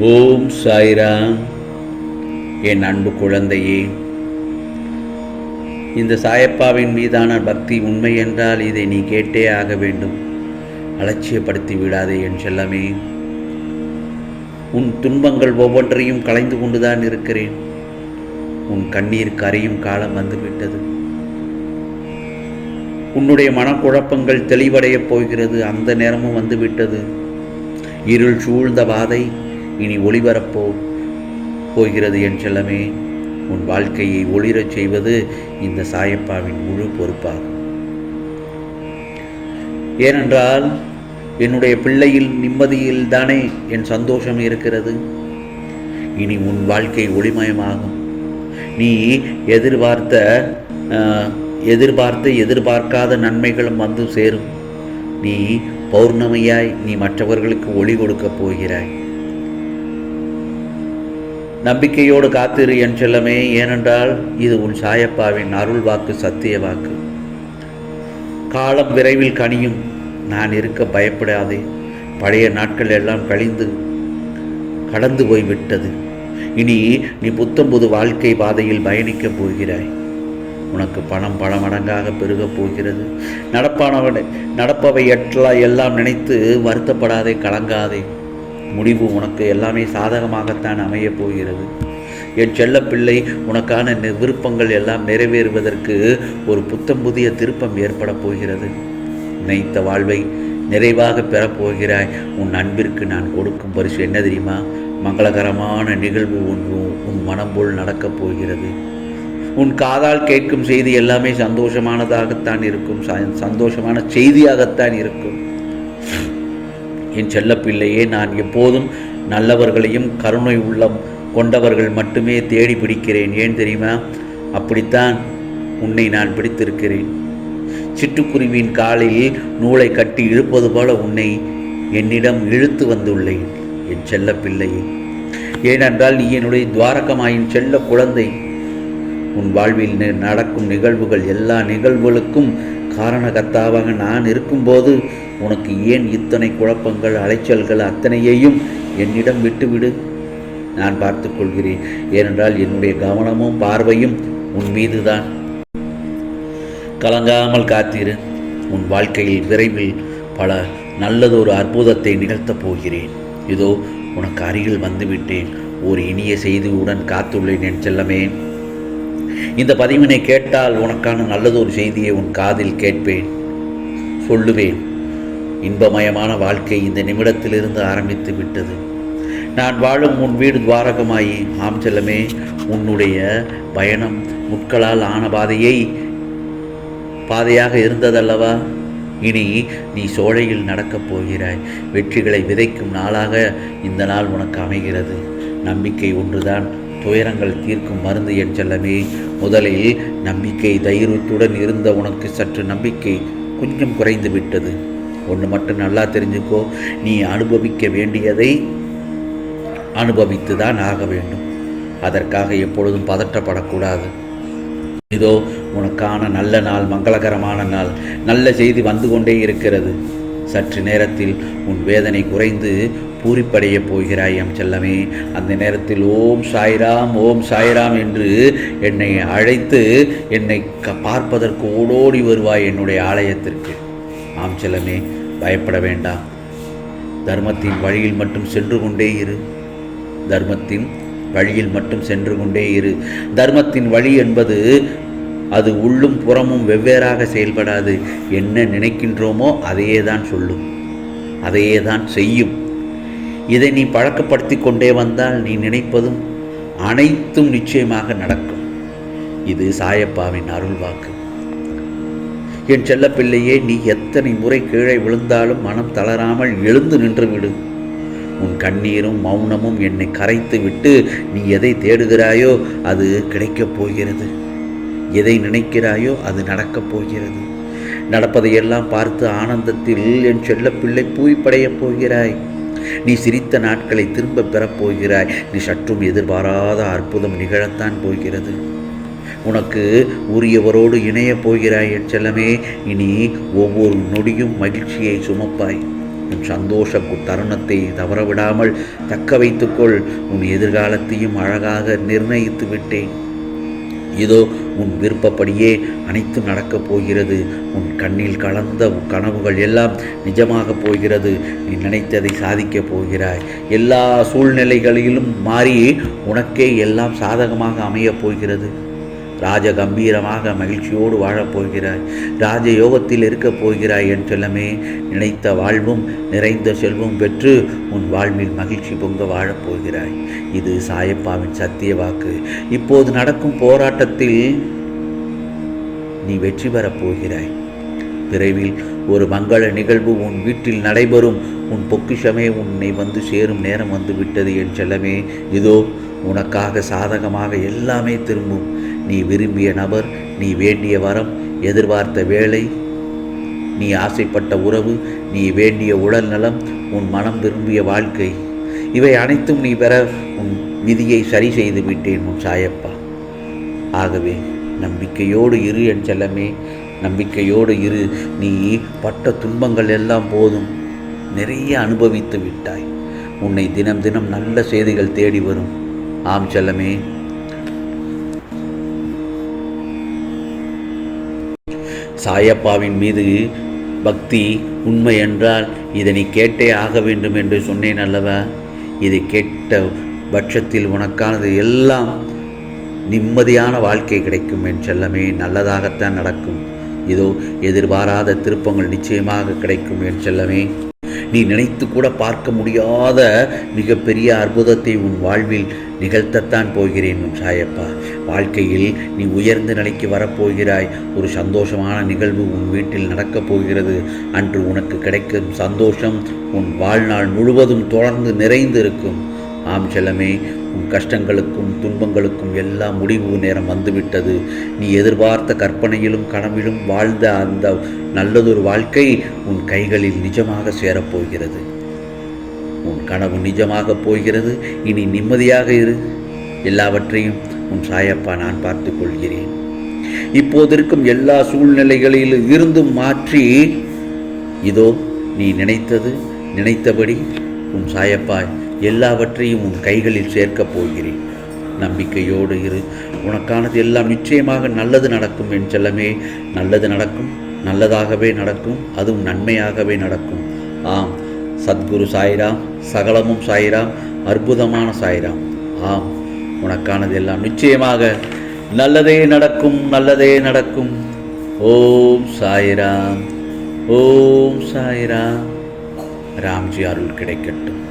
ஓம் சாய்ராம். என் அன்பு குழந்தையே இந்த சாயப்பாவின் மீதான பக்தி உண்மை என்றால் இதை நீ கேட்டே ஆக வேண்டும். அலட்சியப்படுத்தி விடாதே என் செல்லமே. உன் துன்பங்கள் ஒவ்வொன்றையும் கலைந்து கொண்டுதான் இருக்கிறேன். உன் கண்ணீர் கரையும் காலம் வந்துவிட்டது. உன்னுடைய மனக்குழப்பங்கள் தெளிவடையப் போகிறது. அந்த நேரமும் வந்துவிட்டது. இருள் சூழ்ந்த பாதை இனி ஒளிபரப்போ போகிறது என் செல்லமே. உன் வாழ்க்கையை ஒளிரச் செய்வது இந்த சாயப்பாவின் முழு பொறுப்பாகும். ஏனென்றால் என்னுடைய பிள்ளையில் நிம்மதியில் தானே என் சந்தோஷம் இருக்கிறது. இனி உன் வாழ்க்கை ஒளிமயமாகும். நீ எதிர்பார்த்த எதிர்பார்த்து எதிர்பார்க்காத நன்மைகளும் வந்து சேரும். நீ பௌர்ணமியாய் நீ மற்றவர்களுக்கு ஒளி கொடுக்கப் போகிறாய். நம்பிக்கையோடு காத்திரு என் செல்லமே ஏனென்றால் இது உன் சாயப்பாவின் அருள் வாக்கு சத்திய வாக்கு. காலம் விரைவில் கனியும். நான் இருக்க பயப்படாதே. பழைய நாட்கள் எல்லாம் கழிந்து கடந்து போய்விட்டது இனி நீ புத்தம் புது வாழ்க்கை பாதையில் பயணிக்கப் போகிறாய். உனக்கு பணம் பல மடங்காக பெருகப் போகிறது. நடப்பானவனை நடப்பவை எல்லாம் எல்லாம் நினைத்து வருத்தப்படாதே கலங்காதே. முடிவு உனக்கு எல்லாமே சாதகமாகத்தான் அமையப் போகிறது. என் செல்லப்பிள்ளை உனக்கான விருப்பங்கள் எல்லாம் நிறைவேறுவதற்கு ஒரு புத்தம் புதிய திருப்பம் ஏற்பட போகிறது. நினைத்த வாழ்வை நிறைவாக பெறப்போகிறாய் உன் அன்பிற்கு நான் கொடுக்கும் பரிசு என்ன தெரியுமா? மங்களகரமான நிகழ்வு ஒன்று உன் மனம் போல் நடக்கப் போகிறது. உன் காதால் கேட்கும் செய்தி எல்லாமே சந்தோஷமானதாகத்தான் இருக்கும். சந்தோஷமான செய்தியாகத்தான் இருக்கும். என் செல்லப்பிள்ளையே நான் எப்போதும் நல்லவர்களையும் கருணை உள்ளம் கொண்டவர்கள் மட்டுமே தேடி பிடிக்கிறேன். ஏன் தெரியுமா? அப்படித்தான் உன்னை நான் பிடித்திருக்கிறேன். சிட்டுக்குருவியின் காலில் நூலை கட்டி இழுப்பது போல உன்னை என்னிடம் இழுத்து வந்துள்ளேன் என் செல்லப்பிள்ளையே. ஏனென்றால் நீ என்னுடைய துவாரகமாயின் செல்ல குழந்தை. உன் வாழ்வில் நடக்கும் நிகழ்வுகள் எல்லா நிகழ்வுகளுக்கும் காரணகர்த்தாவாக நான் இருக்கும்போது உனக்கு ஏன் இத்தனை குழப்பங்கள் அலைச்சல்கள் அத்தனையையும் என்னிடம் விட்டுவிடு? நான் பார்த்துக்கொள்கிறேன் ஏனென்றால் என்னுடைய கவனமும் பார்வையும் உன் மீதுதான். கலங்காமல் காத்திரு. உன் வாழ்க்கையில் விரைவில் பல நல்லதொரு அற்புதத்தை நிகழ்த்தப் போகிறேன். இதோ உனக்கு அருகில் வந்துவிட்டேன். ஒரு இனிய செய்தியுடன் காத்துள்ளேன் என் செல்லமே. இந்த பதிவினை கேட்டால் உனக்கான நல்லதொரு செய்தியை உன் காதில் கேட்பேன். சொல்லுவேன் இன்பமயமான வாழ்க்கை இந்த நிமிடத்திலிருந்து ஆரம்பித்து விட்டது. நான் வாழும் உன் வீடு துவாரகமாயி ஆம் செல்லமே உன்னுடைய பயணம் முட்களால் ஆன பாதையை பாதையாக இருந்ததல்லவா? இனி நீ சோழையில் நடக்கப் போகிறாய். வெற்றிகளை விதைக்கும் நாளாக இந்த நாள் உனக்கு அமைகிறது. நம்பிக்கை ஒன்றுதான். துயரங்கள் தீர்க்கும் மருந்து என் செல்லமே. முதலில் நம்பிக்கை தைரியத்துடன் இருந்த உனக்கு சற்று நம்பிக்கை கொஞ்சம் குறைந்து விட்டது. ஒன்று மட்டும் நல்லா தெரிஞ்சுக்கோ நீ அனுபவிக்க வேண்டியதை அனுபவித்து தான் ஆக வேண்டும். அதற்காக எப்பொழுதும் பதற்றப்படக்கூடாது. இதோ உனக்கான நல்ல நாள் மங்களகரமான நாள் நல்ல செய்தி வந்து கொண்டே இருக்கிறது. சற்று நேரத்தில் உன் வேதனை குறைந்து பூரிப்படைய போகிறாய் எம் செல்லமே. அந்த நேரத்தில் ஓம் சாய்ராம் ஓம் சாய்ராம் என்று என்னை அழைத்து என்னை க- பார்ப்பதற்கு ஓடோடி வருவாய் என்னுடைய ஆலயத்திற்கு. ஆம் செல்லமே பயப்பட வேண்டாம். தர்மத்தின் வழியில் மட்டும் சென்று கொண்டே இரு. தர்மத்தின் வழியில் மட்டும் சென்று கொண்டே இரு. தர்மத்தின் வழி என்பது அது உள்ளும் புறமும் வெவ்வேறாக செயல்படாது. என்ன நினைக்கின்றோமோ அதையே தான் சொல்லும். அதையே தான் செய்யும். இதை நீ பழக்கப்படுத்தி கொண்டே வந்தால் நீ நினைப்பதும் அனைத்தும் நிச்சயமாக நடக்கும். இது சாயப்பாவின் அருள் வாக்கு என் செல்லப்பிள்ளையே நீ எத்தனை முறை கீழே விழுந்தாலும் மனம் தளராமல் எழுந்து நின்றுவிடு. உன் கண்ணீரும் மௌனமும் என்னை கரைத்து விட்டு நீ எதை தேடுகிறாயோ அது கிடைக்கப் போகிறது. எதை நினைக்கிறாயோ அது நடக்கப் போகிறது. நடப்பதையெல்லாம் பார்த்து ஆனந்தத்தில் என் செல்லப்பிள்ளை பூய்ப்படையப் போகிறாய். நீ சிரித்த நாட்களை திரும்ப பெறப் போகிறாய் நீ சற்றும் எதிர்பாராத அற்புதம் நிகழத்தான் போகிறது. உனக்கு உரியவரோடு இணையப் போகிறாய் என் செல்லமே. இனி ஒவ்வொரு நொடியும் மகிழ்ச்சியை சுமப்பாய். உன் சந்தோஷ தருணத்தை தவறவிடாமல் தக்க வைத்துக்கொள். உன் எதிர்காலத்தையும் அழகாக நிர்ணயித்து விட்டேன். இதோ உன் விருப்பப்படியே அனைத்தும் நடக்கப் போகிறது. உன் கண்ணில் கலந்த உன் கனவுகள் எல்லாம் நிஜமாகப் போகிறது. நீ நினைத்ததை சாதிக்கப் போகிறாய். எல்லா சூழ்நிலைகளிலும் மாறி உனக்கே எல்லாம் சாதகமாக அமையப் போகிறது. ராஜ கம்பீரமாக மகிழ்ச்சியோடு வாழப் போகிறாய். ராஜ யோகத்தில் இருக்கப் போகிறாய் என் செல்லமே. நினைத்த வாழ்வும் நிறைந்த செல்வம் பெற்று உன் வாழ்வில் மகிழ்ச்சி பொங்க வாழப் போகிறாய். இது சாயப்பாவின் சத்திய வாக்கு. இப்போது நடக்கும் போராட்டத்தில் நீ வெற்றி பெறப் போகிறாய். விரைவில் ஒரு மங்கள நிகழ்வு உன் வீட்டில் நடைபெறும். உன் பொக்கிஷமே உன்னை வந்து சேரும் நேரம் வந்து விட்டது என் செல்லமே. இதோ உனக்காக சாதகமாக எல்லாமே திரும்பும். நீ விரும்பிய நபர் நீ வேண்டிய வரம் எதிர்பார்த்த வேலை நீ ஆசைப்பட்ட உறவு நீ வேண்டிய உடல் நலம் உன் மனம் விரும்பிய வாழ்க்கை. இவை அனைத்தும் நீ பெற உன் விதியை சரி செய்து விட்டேன் உன் சாயப்பா. ஆகவே நம்பிக்கையோடு இரு என் செல்லமே. நம்பிக்கையோடு இரு. நீ பட்ட துன்பங்கள் எல்லாம் போதும். நிறைய அனுபவித்து விட்டாய். உன்னை தினம் தினம் நல்ல செய்திகள் தேடி வரும். ஆம் செல்லமே. சாயப்பாவின் மீது பக்தி உண்மை என்றால் இதனை கேட்டே ஆக வேண்டும் என்று சொன்னேன் அல்லவா? இதை கேட்ட பட்சத்தில் உனக்கானது எல்லாம் நிம்மதியான வாழ்க்கை கிடைக்கும் என் செல்லமே. நல்லதாகத்தான் நடக்கும். இதோ எதிர்பாராத திருப்பங்கள் நிச்சயமாக கிடைக்கும் என் செல்லமே. நீ நினைத்து கூட பார்க்க முடியாத மிகப்பெரிய அற்புதத்தை உன் வாழ்வில் நிகழ்த்தத்தான் போகிறேன் உன் சாயப்பா. வாழ்க்கையில் நீ உயர்ந்த நிலைக்கு வரப்போகிறாய். ஒரு சந்தோஷமான நிகழ்வு உன் வீட்டில் நடக்கப் போகிறது. அன்று உனக்கு கிடைக்கும் சந்தோஷம் உன் வாழ்நாள் முழுவதும் தொடர்ந்து நிறைந்து இருக்கும் ஆம் செல்லமே உன் கஷ்டங்களுக்கும் துன்பங்களுக்கும் எல்லாம் முடிவு நேரம் வந்துவிட்டது. நீ எதிர்பார்த்த கற்பனையிலும் கனவிலும் வாழ்ந்த அந்த நல்லதொரு வாழ்க்கை உன் கைகளில் நிஜமாக சேரப்போகிறது. உன் கனவு நிஜமாக போகிறது. இனி நிம்மதியாக இரு. எல்லாவற்றையும் உன் சாயப்பா நான் பார்த்து கொள்கிறேன். இப்போது இருக்கும் எல்லா சூழ்நிலைகளில் இருந்தும் மாற்றி இதோ நீ நினைத்தது நினைத்தபடி உன் சாயப்பா எல்லாவற்றையும் உன் கைகளில் சேர்க்கப் போகிறேன். நம்பிக்கையோடு இரு. உனக்கானது எல்லாம் நிச்சயமாக நல்லது நடக்கும் என் செல்லமே. நல்லது நடக்கும். நல்லதாகவே நடக்கும். அதுவும் நன்மையாகவே நடக்கும். ஆம். சத்குரு சாய்ராம் சகலமும் சாய்ராம் அற்புதமான சாய்ராம். ஆம். உனக்கானது எல்லாம் நிச்சயமாக நல்லதே நடக்கும் நல்லதே நடக்கும். ஓம் சாய்ராம். ஓம் சாய்ராம். ராம்ஜி அருள் கிடைக்கட்டும்.